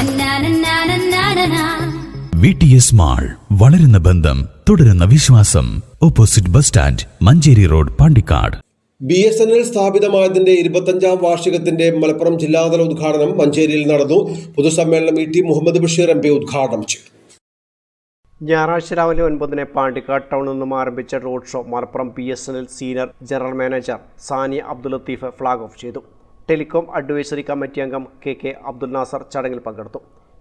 Na-na-na-na-na-na-na. V T S mall വളരുന്ന ബന്ധം തുടരുന്ന വിശ്വാസം. Opposite bus stand Manjeri road Pandikkad. B S N L സ്ഥാപിതമായതിന്റെ ഇരുപത്തഞ്ചാം വാർഷികത്തിന്റെ മലപ്പുറം ജില്ലാതല ഉദ്ഘാടനം മഞ്ചേരിയിൽ നടന്നു. പൊതുസമ്മേളനം E T Muhammad Basheer M P ഉദ്ഘാടനം ചെയ്തു. ഞായറാഴ്ച രാവിലെ ഒൻപതിന് പാണ്ടിക്കാട് ടൗണിൽ നിന്നും ആരംഭിച്ച road show Malappuram B S N L senior general manager Saniya Abdul Latheef flag off ചെയ്തു. ടെലികോം അഡ്വൈസറി കമ്മിറ്റി അംഗം കെ കെ അബ്ദുൽ നാസർ ചടങ്ങിൽ പങ്കെടുത്തു.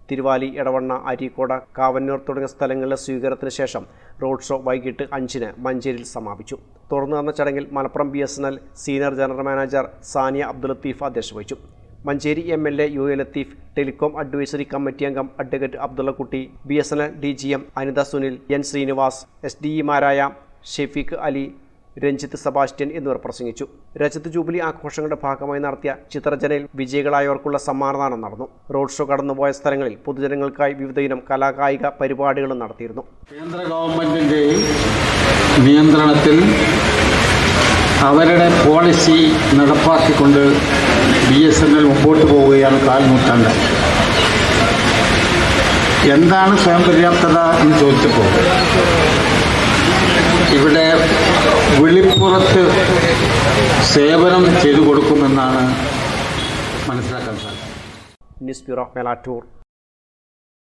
തിരുവാലി എടവണ്ണ അരീക്കോട് കാവന്നൂർ തുടങ്ങിയ സ്ഥലങ്ങളിലെ സ്വീകരണത്തിന് ശേഷം റോഡ് ഷോ വൈകിട്ട് അഞ്ചിന് മഞ്ചേരിയിൽ സമാപിച്ചു. തുടർന്ന് നടന്ന ചടങ്ങിൽ Malappuram B senior general manager Saniya Abdul Latheef അധ്യക്ഷത വഹിച്ചു. Manjeri M L A U A Latheef telecom advisory committee അംഗം advocate Abdullakutty B S N L D G M Anitha Sunil N Srinivas S D ഇമാരായ Shefeeq Ali Ranjith Sebastian എന്നിവർ പ്രസംഗിച്ചു. Rajat jubilee ആഘോഷങ്ങളുടെ ഭാഗമായി നടത്തിയ ചിത്രജനയിൽ വിജയികളായവർക്കുള്ള സമ്മാനദാനം നടന്നു. Road show കടന്നുപോയ സ്ഥലങ്ങളിൽ പൊതുജനങ്ങൾക്കായി വിവിധ ഇനം കലാകായിക പരിപാടികളും നടത്തിയിരുന്നു. കേന്ദ്ര ഗവൺമെന്റിന്റെ നിയന്ത്രണത്തിൽ അവരുടെ പോളിസി നടപ്പാക്കിക്കൊണ്ട് ബി എസ് എൻ എൽ മുമ്പോട്ട് പോവുകയാണ് കാൽനൂറ്റാണ്ട് എന്താണ് സ്വയം പര്യാപ്തത എന്ന് ചോദിച്ചപ്പോൾ വിളിപ്പുറത്ത് സേവനം ചെയ്തു കൊടുക്കുമെന്നാണ് മനസ്സിലാക്കാൻ സാധിക്കുന്നത്. News bureau Melattur.